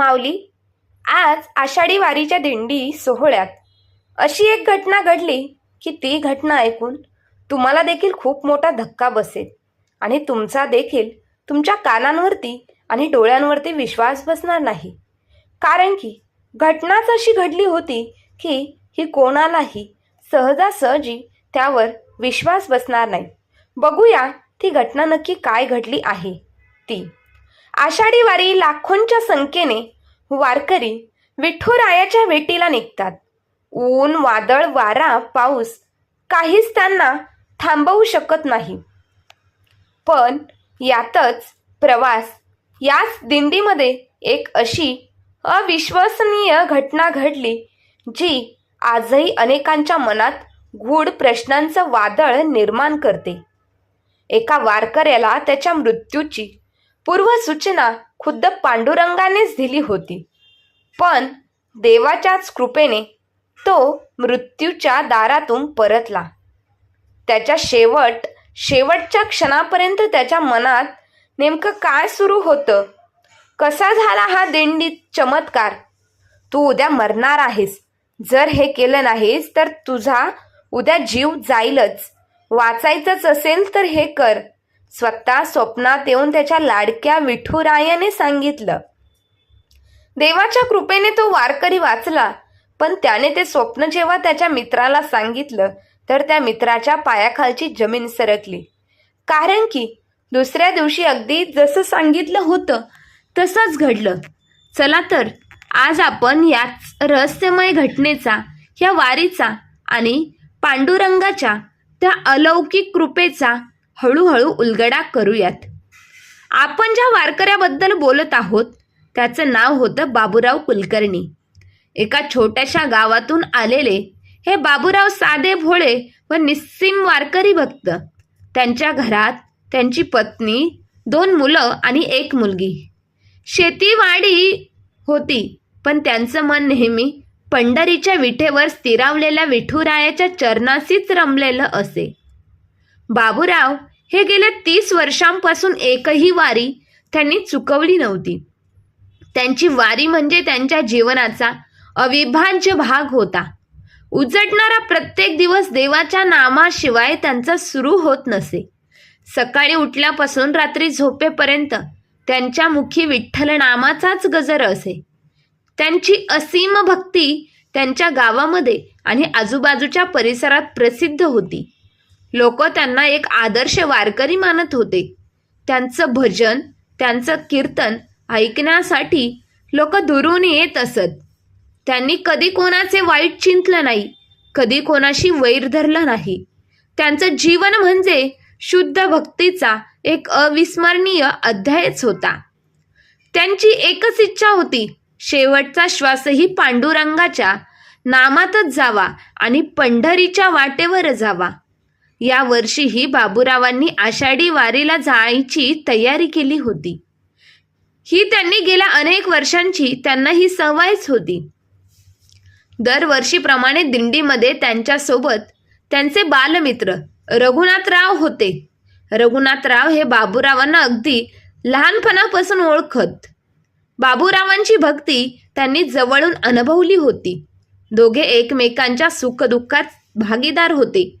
माऊली आज आषाढी वारीच्या दिंडी सोहळ्यात. अशी एक घटना घडली की ती घटना ऐकून तुम्हाला देखील खूप मोठा धक्का बसेल आणि तुमचा देखील तुमच्या कानांवरती आणि डोळ्यांवरती विश्वास बसणार नाही. कारण की घटनाच अशी घडली होती की ही कोणालाही सहजासहजी त्यावर विश्वास बसणार नाही. बघूया ती घटना नक्की काय घडली आहे. ती आषाढी वारी लाखोंच्या संख्येने वारकरी विठुरायाच्या भेटीला निघतात. ऊन वादळ वारा पाऊस काहीच त्यांना थांबवू शकत नाही. पण यातच प्रवास याच दिंडीमध्ये एक अशी अविश्वसनीय घटना घडली जी आजही अनेकांच्या मनात गूढ प्रश्नांचं वादळ निर्माण करते. एका वारकऱ्याला त्याच्या मृत्यूची पूर्वसूचना खुद्द पांडुरंगानेच दिली होती. पण देवाच्याच कृपेने तो मृत्यूच्या दारातून परतला. त्याच्या शेवट शेवटच्या क्षणापर्यंत त्याच्या मनात नेमकं काय सुरू होतं? कसा झाला हा दिंडीत चमत्कार? तू उद्या मरणार आहेस. जर हे केलं नाहीस तर तुझा उद्या जीव जाईलच. वाचायचंच असेल तर हे कर. स्वतः स्वप्नात येऊन त्याच्या लाडक्या विठुरायाने सांगितलं. देवाच्या कृपेने तो वारकरी वाचला पण त्याने ते स्वप्न जेव्हा त्याच्या मित्राला सांगितलं तर त्या मित्राच्या पायाखालची जमीन सरकली. कारण की दुसऱ्या दिवशी अगदी जसं सांगितलं होतं तसंच घडलं. चला तर आज आपण याच रहस्यमय घटनेचा या वारीचा आणि पांडुरंगाच्या त्या अलौकिक कृपेचा हळूहळू उलगडा करूयात. आपण ज्या वारकऱ्याबद्दल बोलत आहोत त्याचं नाव होतं बाबूराव कुलकर्णी. एका छोट्याशा गावातून आलेले हे बाबूराव साधे भोळे व निस्सीम वारकरी भक्त. त्यांच्या घरात त्यांची पत्नी दोन मुलं आणि एक मुलगी. शेतीवाडी होती पण त्यांचं मन नेहमी पंढरीच्या विठेवर स्थिरावलेल्या विठुरायाच्या चरणाशीच रमलेलं असे. बाबूराव हे गेल्या तीस वर्षांपासून एकही वारी त्यांनी चुकवली नव्हती. त्यांची वारी म्हणजे त्यांच्या जीवनाचा अविभाज्य भाग होता. उजटणारा प्रत्येक दिवस देवाच्या नामाशिवाय त्यांचा सुरू होत नसे. सकाळी उठल्यापासून रात्री झोपेपर्यंत त्यांच्या मुखी विठ्ठल नामाचाच गजर असे. त्यांची असीम भक्ती त्यांच्या गावामध्ये आणि आजूबाजूच्या परिसरात प्रसिद्ध होती. लोक त्यांना एक आदर्श वारकरी मानत होते. त्यांचं भजन त्यांचं कीर्तन ऐकण्यासाठी लोक दुरून येत असत. त्यांनी कधी कोणाचे वाईट चिंतलं नाही कधी कोणाशी वैर धरलं नाही. त्यांचं जीवन म्हणजे शुद्ध भक्तीचा एक अविस्मरणीय अध्यायच होता. त्यांची एकच इच्छा होती शेवटचा श्वासही पांडुरंगाच्या नामातच जावा आणि पंढरीच्या वाटेवर जावा. या वर्षीही बाबूरावांनी आषाढी वारीला जायची तयारी केली होती. ही त्यांनी गेल्या अनेक वर्षांची त्यांना ही सवयच होती. दरवर्षीप्रमाणे दिंडीमध्ये त्यांच्यासोबत त्यांचे बालमित्र रघुनाथराव होते. रघुनाथराव हे बाबूरावांना अगदी लहानपणापासून ओळखत. बाबूरावांची भक्ती त्यांनी जवळून अनुभवली होती. दोघे एकमेकांच्या सुखदुःखात भागीदार होते.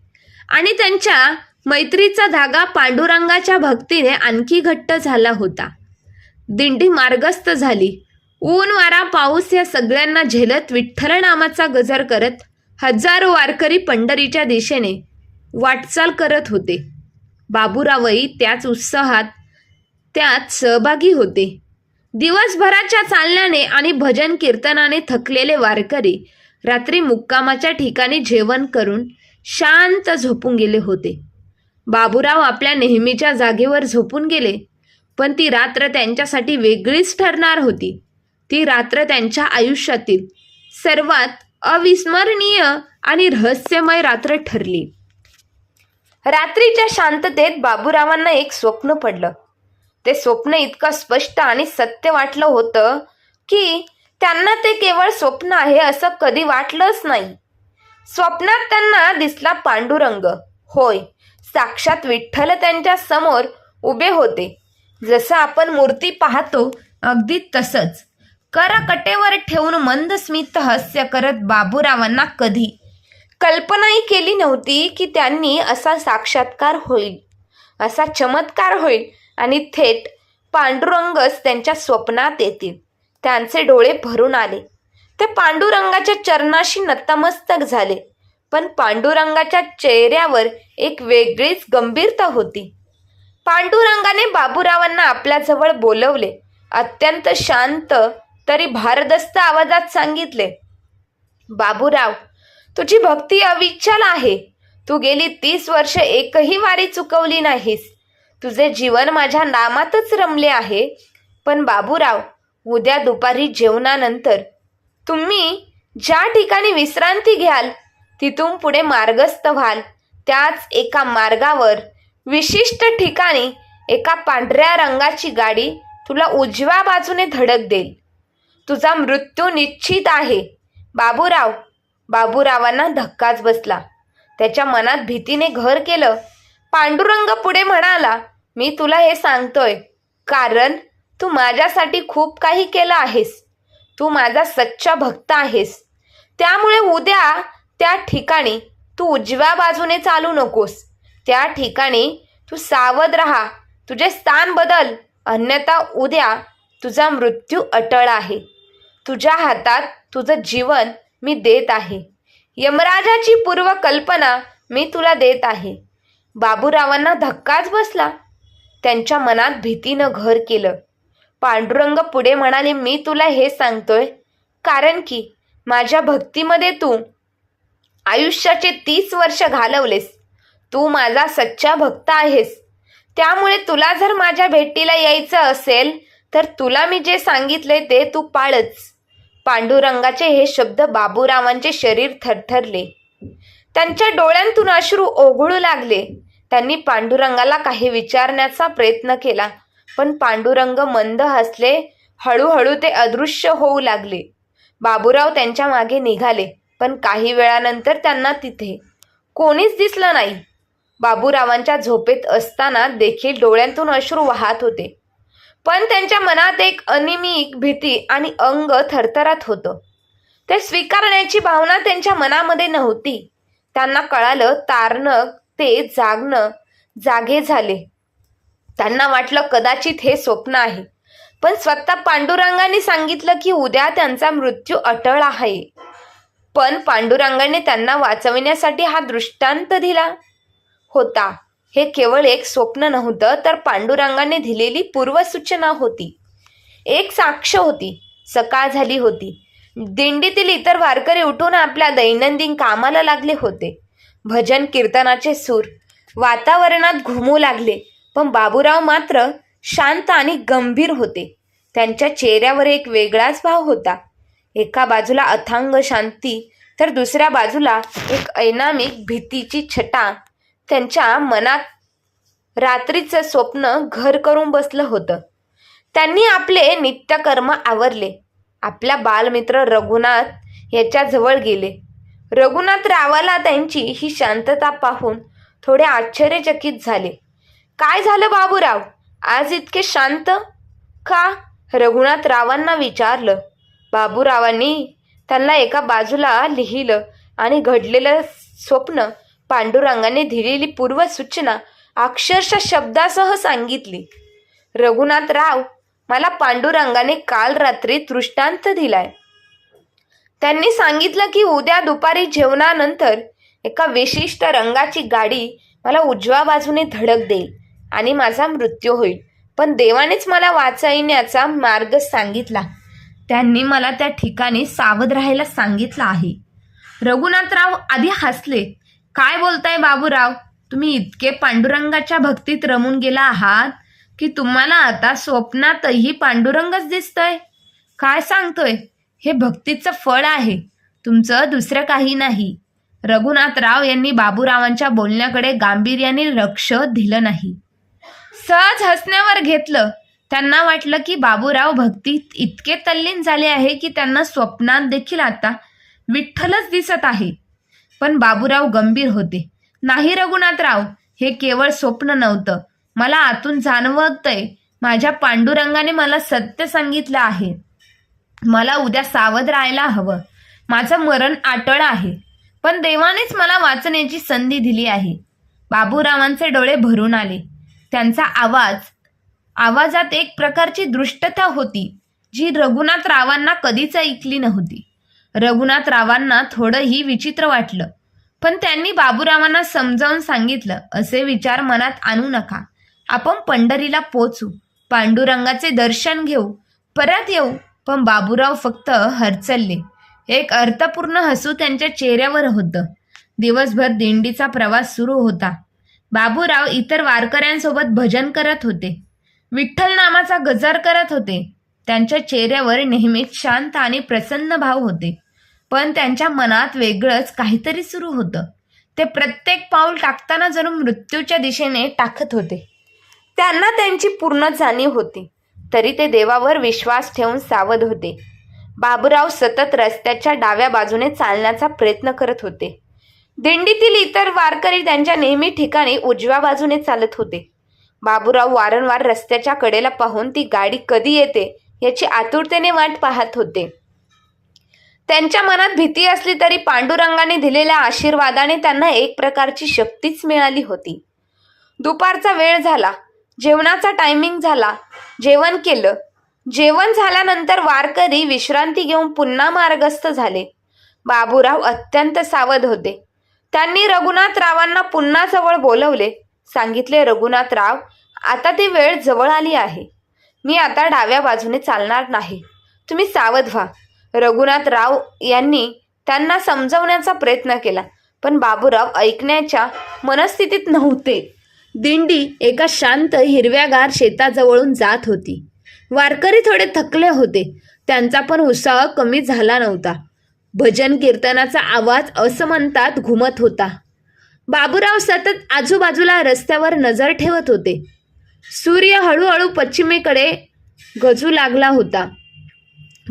आणि त्यांच्या मैत्रीचा धागा पांडुरंगाच्या भक्तीने आणखी घट्ट झाला होता. दिंडी मार्गस्थ झाली. ऊन वारा पाऊस या सगळ्यांना झेलत विठ्ठल नामाचा गजर करत हजारो वारकरी पंढरीच्या दिशेने वाटचाल करत होते. बाबूरावही त्याच उत्साहात त्यात सहभागी होते. दिवसभराच्या चालण्याने आणि भजन कीर्तनाने थकलेले वारकरी रात्री मुक्कामाच्या ठिकाणी जेवण करून शांत झोपून गेले होते. बाबूराव आपल्या नेहमीच्या जागेवर झोपून गेले पण ती रात्र त्यांच्यासाठी वेगळीच ठरणार होती. ती रात्र त्यांच्या आयुष्यातील सर्वात अविस्मरणीय आणि रहस्यमय रात्र ठरली. रात्रीच्या शांततेत बाबूरावांना एक स्वप्न पडलं. ते स्वप्न इतकं स्पष्ट आणि सत्य वाटलं होतं की त्यांना ते केवळ स्वप्न आहे असं कधी वाटलंच नाही. स्वप्नात त्यांना दिसला पांडुरंग. होय साक्षात विठ्ठल त्यांच्यासमोर उभे होते. जसं आपण मूर्ती पाहतो अगदी तसंच. करकटेवर ठेवून मंद स्मित हास्य करत बाबूरावांना कधी. कल्पनाही केली नव्हती की त्यांनी असा साक्षात्कार होईल. असा चमत्कार होईल आणि थेट पांडुरंगच त्यांच्या स्वप्नात येतील. त्यांचे डोळे भरून आले. ते पांडुरंगाच्या चरणाशी नतमस्तक झाले. पण पांडुरंगाच्या चेहऱ्यावर एक वेगळीच गंभीरता होती. पांडुरंगाने बाबूरावांना आपल्याजवळ बोलवले. अत्यंत शांत तरी भारदस्त आवाजात सांगितले बाबूराव तुझी भक्ती अविच्छल आहे. तू गेली तीस वर्ष एकही वारी चुकवली नाहीस. तुझे जीवन माझ्या नामातच रमले आहे. पण बाबूराव उद्या दुपारी जेवणानंतर तुम्ही ज्या ठिकाणी विश्रांती घ्याल तिथून पुढे मार्गस्थ व्हाल. त्याच एका मार्गावर विशिष्ट ठिकाणी एका पांढऱ्या रंगाची गाडी तुला उजव्या बाजूने धडक देईल. तुझा मृत्यू निश्चित आहे. बाबूराव बाबूरावांना धक्काच बसला. त्याच्या मनात भीतीने घर केलं. पांडुरंग पुढे म्हणाला मी तुला हे सांगतोय. कारण तू माझ्यासाठी खूप काही केलं आहेस. तू माझा सच्चा भक्त आहेस. त्यामुळे उद्या त्या ठिकाणी तू उजव्या बाजूने चालू नकोस. त्या ठिकाणी तू सावध राहा. तुझे स्थान बदल. अन्यथा उद्या तुझा मृत्यू अटळ आहे. तुझ्या हातात तुझं जीवन मी देत आहे. यमराजाची पूर्व कल्पना मी तुला देत आहे. बाबूरावांना धक्काच बसला. त्यांच्या मनात भीतीनं घर केलं. पांडुरंग पुढे म्हणाले मी तुला हे सांगतोय कारण की माझ्या भक्तीमध्ये तू आयुष्याचे तीस वर्ष घालवलेस. तू माझा सच्चा भक्त आहेस. त्यामुळे तुला जर माझ्या भेटीला यायचं असेल तर तुला मी जे सांगितले ते तू पाळच. पांडुरंगाचे हे शब्द बाबूरावांचे शरीर थरथरले. त्यांच्या डोळ्यांतून अश्रू ओघळू लागले. त्यांनी पांडुरंगाला काही विचारण्याचा प्रयत्न केला. पण पांडुरंग मंद हसले. हळूहळू ते अदृश्य होऊ लागले. बाबूराव त्यांच्या मागे निघाले पण काही वेळानंतर त्यांना तिथे. कोणीच दिसलं नाही. बाबूरावांच्या झोपेत असताना देखील डोळ्यांतून अश्रू वाहत होते. पण त्यांच्या मनात एक अनिमिक भीती आणि अंग थरथरत होतं. ते स्वीकारण्याची भावना त्यांच्या मनामध्ये नव्हती. त्यांना कळालं तारणक ते जागणं जागे झाले. त्यांना वाटलं कदाचित हे स्वप्न आहे. पण स्वतः पांडुरंगाने सांगितलं की उद्या त्यांचा मृत्यू अटळ आहे. पण पांडुरंगाने त्यांना वाचविण्यासाठी हा दृष्टांत दिला होता. हे केवळ एक स्वप्न नव्हतं तर पांडुरंगाने दिलेली पूर्वसूचना होती. एक साक्ष होती. सकाळ झाली होती. दिंडीतील इतर वारकरी उठून आपल्या दैनंदिन कामाला लागले होते. भजन कीर्तनाचे सूर वातावरणात घुमू लागले. पण बाबूराव मात्र शांत आणि गंभीर होते. त्यांच्या चेहऱ्यावर एक वेगळाच भाव होता. एका बाजूला अथांग शांती तर दुसऱ्या बाजूला एक ऐनामिक भीतीची छटा. त्यांच्या मनात रात्रीचं स्वप्न घर करून बसलं होतं. त्यांनी आपले नित्यकर्म आवरले. आपल्या बालमित्र रघुनाथ याच्याजवळ गेले. रघुनाथ रावाला त्यांची ही शांतता पाहून थोडे आश्चर्यचकित झाले. काय झालं बाबूराव? आज इतके शांत? का? रघुनाथ रावांना विचारलं. बाबूरावांनी त्यांना एका बाजूला लिहिलं आणि घडलेलं स्वप्न पांडुरंगाने दिलेली पूर्वसूचना अक्षरशः शब्दासह सांगितली. रघुनाथ राव मला पांडुरंगाने काल रात्री दृष्टांत दिलाय. त्यांनी सांगितलं की उद्या दुपारी जेवणानंतर एका विशिष्ट रंगाची गाडी मला उजव्या बाजूने धडक देईल. आणि माझा मृत्यू होईल. पण देवानेच मला वाचविण्याचा मार्ग सांगितला. त्यांनी मला त्या ठिकाणी सावध राहायला सांगितलं आहे. रघुनाथराव आधी हसले. काय बोलताय बाबूराव? तुम्ही इतके पांडुरंगाच्या भक्तीत रमून गेला आहात की तुम्हाला आता स्वप्नातही पांडुरंगच दिसतोय. काय सांगतोय? हे भक्तीचं फळ आहे. तुमचं दुसरं काही नाही. रघुनाथराव यांनी बाबूरावांच्या बोलण्याकडे गांभीर्याने लक्ष दिलं नाही. सहज हसण्यावर घेतलं. त्यांना वाटलं की बाबूराव भक्तीत इतके तल्लीन झाले आहे की त्यांना स्वप्नात देखील आता विठ्ठलच दिसत आहे. पण बाबूराव गंभीर होते. नाही रघुनाथराव हे केवळ स्वप्न नव्हतं. मला आतून जाणवतंय माझ्या पांडुरंगाने मला सत्य सांगितलं आहे. मला उद्या सावध राहायला हवं. माझं मरण आटळ आहे. पण देवानेच मला वाचण्याची संधी दिली आहे. बाबूरावांचे डोळे भरून आले. त्यांचा आवाज आवाजात एक प्रकारची दृष्टता होती जी रघुनाथ रावांना कधीच ऐकली नव्हती. रघुनाथ रावांना थोडंही विचित्र वाटलं पण त्यांनी बाबूरावांना समजावून सांगितलं असे विचार मनात आणू नका. आपण पंढरीला पोचू पांडुरंगाचे दर्शन घेऊ परत येऊ. पण बाबूराव फक्त हरचलले. एक अर्थपूर्ण हसू त्यांच्या चेहऱ्यावर होतं. दिवसभर दिंडीचा प्रवास सुरू होता. बाबूराव इतर वारकऱ्यांसोबत भजन करत होते. विठ्ठल नामाचा गजर करत होते. त्यांच्या चेहऱ्यावर नेहमीच शांत आणि प्रसन्न भाव होते. पण त्यांच्या मनात वेगळंच काहीतरी सुरू होतं. ते प्रत्येक पाऊल टाकताना जणू मृत्यूच्या दिशेने टाकत होते. त्यांना त्यांची पूर्ण जाणीव होती. तरी ते देवावर विश्वास ठेवून सावध होते. बाबूराव सतत रस्त्याच्या डाव्या बाजूने चालण्याचा प्रयत्न करत होते. दिंडीतील इतर वारकरी त्यांच्या नेहमी ठिकाणी उजव्या बाजूने चालत होते. बाबूराव वारंवार रस्त्याच्या कडेला पाहून ती गाडी कधी येते याची आतुरतेने वाट पाहत होते. त्यांच्या मनात भीती असली तरी पांडुरंगाने दिलेल्या आशीर्वादाने त्यांना एक प्रकारची शक्तीच मिळाली होती. दुपारचा वेळ झाला जेवणाचा टायमिंग झाला जेवण केलं. जेवण झाल्यानंतर वारकरी विश्रांती घेऊन पुन्हा मार्गस्थ झाले. बाबूराव अत्यंत सावध होते. त्यांनी रघुनाथरावांना पुन्हा जवळ बोलवले. सांगितले रघुनाथराव आता ती वेळ जवळ आली आहे. मी आता डाव्या बाजूने चालणार नाही. तुम्ही सावध व्हा. रघुनाथराव यांनी त्यांना समजवण्याचा प्रयत्न केला पण बाबूराव ऐकण्याच्या मनस्थितीत नव्हते. दिंडी एका शांत हिरव्यागार शेताजवळून जात होती. वारकरी थोडे थकले होते. त्यांचा पण उत्साह कमी झाला नव्हता. भजन कीर्तनाचा आवाज असमंतात घुमत होता. बाबूराव सतत आजूबाजूला रस्त्यावर नजर ठेवत होते. सूर्य हळूहळू पश्चिमेकडे गजू लागला होता.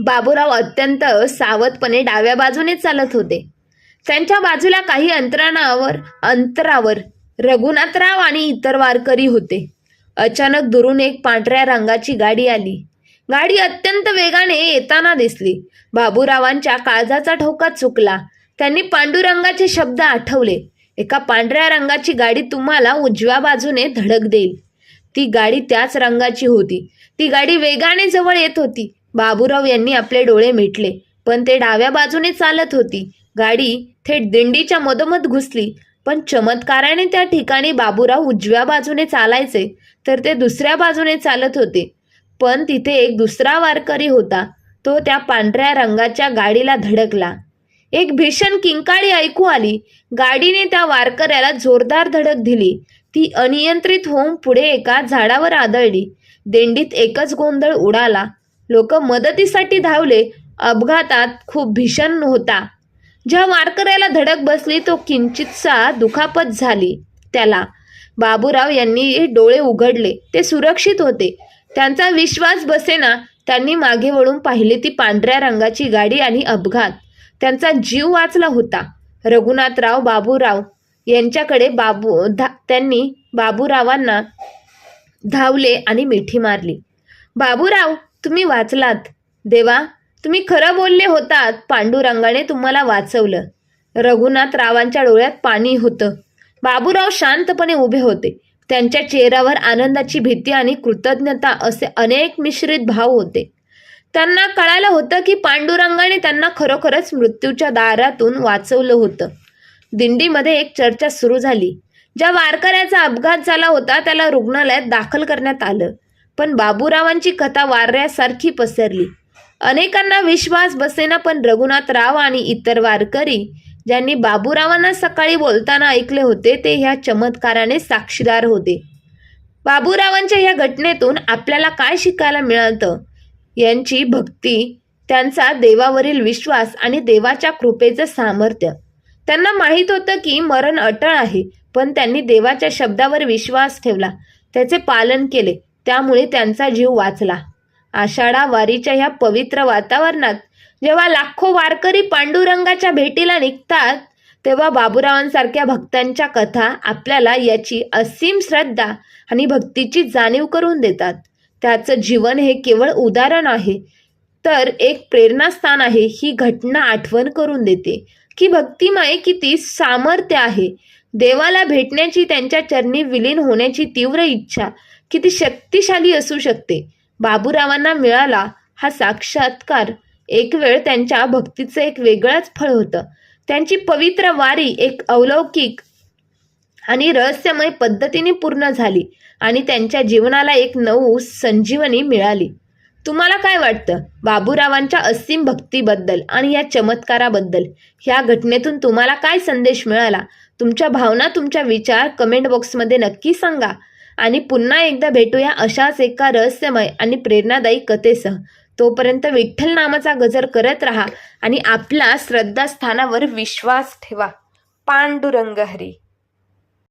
बाबूराव अत्यंत सावधपणे डाव्या बाजूने चालत होते. त्यांच्या बाजूला काही अंतरावर अंतरावर रघुनाथराव आणि इतर वारकरी होते. अचानक दुरून एक पांढऱ्या रंगाची गाडी आली. गाडी अत्यंत वेगाने येताना दिसली. बाबूरावांच्या काळजाचा ठोका चुकला. त्यांनी पांडुरंगाचे शब्द आठवले. एका पांढऱ्या रंगाची गाडी तुम्हाला उजव्या बाजूने धडक देईल. ती गाडी त्याच रंगाची होती. ती गाडी वेगाने जवळ येत होती. बाबूराव यांनी आपले डोळे मिटले पण ते डाव्या बाजूने चालत होती. गाडी थेट दिंडीच्या मधोमध घुसली पण चमत्काराने त्या ठिकाणी बाबूराव उजव्या बाजूने चालायचे तर ते दुसऱ्या बाजूने चालत होते. पण तिथे एक दुसरा वारकरी होता. तो त्या पांढऱ्या रंगाच्या गाडीला धडकला. एक भीषण किंकाळी ऐकू आली. गाडीने त्या वारकऱ्याला जोरदार धडक दिली. ती अनियंत्रित होऊन पुढे एका झाडावर आदळली. देंडीत एकच गोंधळ उडाला. लोक मदतीसाठी धावले. अपघातात खूप भीषण होता. ज्या वारकऱ्याला धडक बसली तो किंचितसा दुखापत झाली. त्याला बाबूराव यांनी डोळे उघडले. ते सुरक्षित होते. त्यांचा विश्वास बसेना त्यांनी मागे वळून पाहिले ती पांढऱ्या रंगाची गाडी आणि अपघात. त्यांचा जीव वाचला होता. रघुनाथराव बाबूराव यांच्याकडे बाबू धा त्यांनी बाबूरावांना धावले आणि मिठी मारली. बाबूराव तुम्ही वाचलात. देवा तुम्ही खरं बोलले होतात. पांडुरंगाने तुम्हाला वाचवलं. रघुनाथ रावांच्या डोळ्यात पाणी होतं. बाबूराव शांतपणे उभे होते. त्यांच्या चेहऱ्यावर आनंदाची भीती आणि कृतज्ञता असे अनेक मिश्रित भाव होते. त्यांना कळालं होतं की पांडुरंगाने त्यांना खरोखरच मृत्यूच्या दारातून वाचवलं होतं. दिंडीमध्ये एक चर्चा सुरू झाली ज्या वारकऱ्याचा अपघात झाला होता त्याला रुग्णालयात दाखल करण्यात आलं. पण बाबूरावांची कथा वाऱ्यासारखी पसरली. अनेकांना विश्वास बसेना पण रघुनाथ राव आणि इतर वारकरी ज्यांनी बाबूरावांना सकाळी बोलताना ऐकले होते ते ह्या चमत्काराने साक्षीदार होते. बाबूरावांच्या ह्या घटनेतून आपल्याला काय शिकायला मिळतं यांची भक्ती त्यांचा देवावरील विश्वास आणि देवाच्या कृपेचं सामर्थ्य. त्यांना माहीत होतं की मरण अटळ आहे पण त्यांनी देवाच्या शब्दावर विश्वास ठेवला. त्याचे पालन केले त्यामुळे त्यांचा जीव वाचला. आषाढा वारीच्या ह्या पवित्र वातावरणात जेव्हा लाखो वारकरी पांडुरंगाच्या भेटीला निघतात तेव्हा बाबुरावांसारख्या भक्तांच्या कथा आपल्याला याची असीम श्रद्धा आणि भक्तीची जाणीव करून देतात. त्याचं जीवन हे केवळ उदाहरण आहे तर एक प्रेरणास्थान आहे ही घटना आठवण करून देते. की भक्तिमाये किती सामर्थ्य आहे. देवाला भेटण्याची त्यांच्या चरणी विलीन होण्याची तीव्र इच्छा किती शक्तिशाली असू शकते. बाबुरावांना मिळाला हा साक्षात्कार एक वेळ त्यांच्या भक्तीचं एक वेगळंच फळ होतं. त्यांची पवित्र वारी एक अलौकिक आणि रहस्यमय पद्धतीने पूर्ण झाली आणि त्यांच्या जीवनाला एक नऊ संजीवनी मिळाली. तुम्हाला काय वाटतं? बाबूरावांच्या असीम भक्तीबद्दल आणि या चमत्काराबद्दल ह्या घटनेतून तुम्हाला काय संदेश मिळाला? तुमच्या भावना तुमच्या विचार कमेंट बॉक्समध्ये नक्की सांगा. आणि पुन्हा एकदा भेटूया अशाच एका रहस्यमय आणि प्रेरणादायी कथेसह. तोपर्यंत विठ्ठल नामाचा गजर करत राहा आणि आपल्या श्रद्धास्थानावर विश्वास ठेवा. पांडुरंग हरी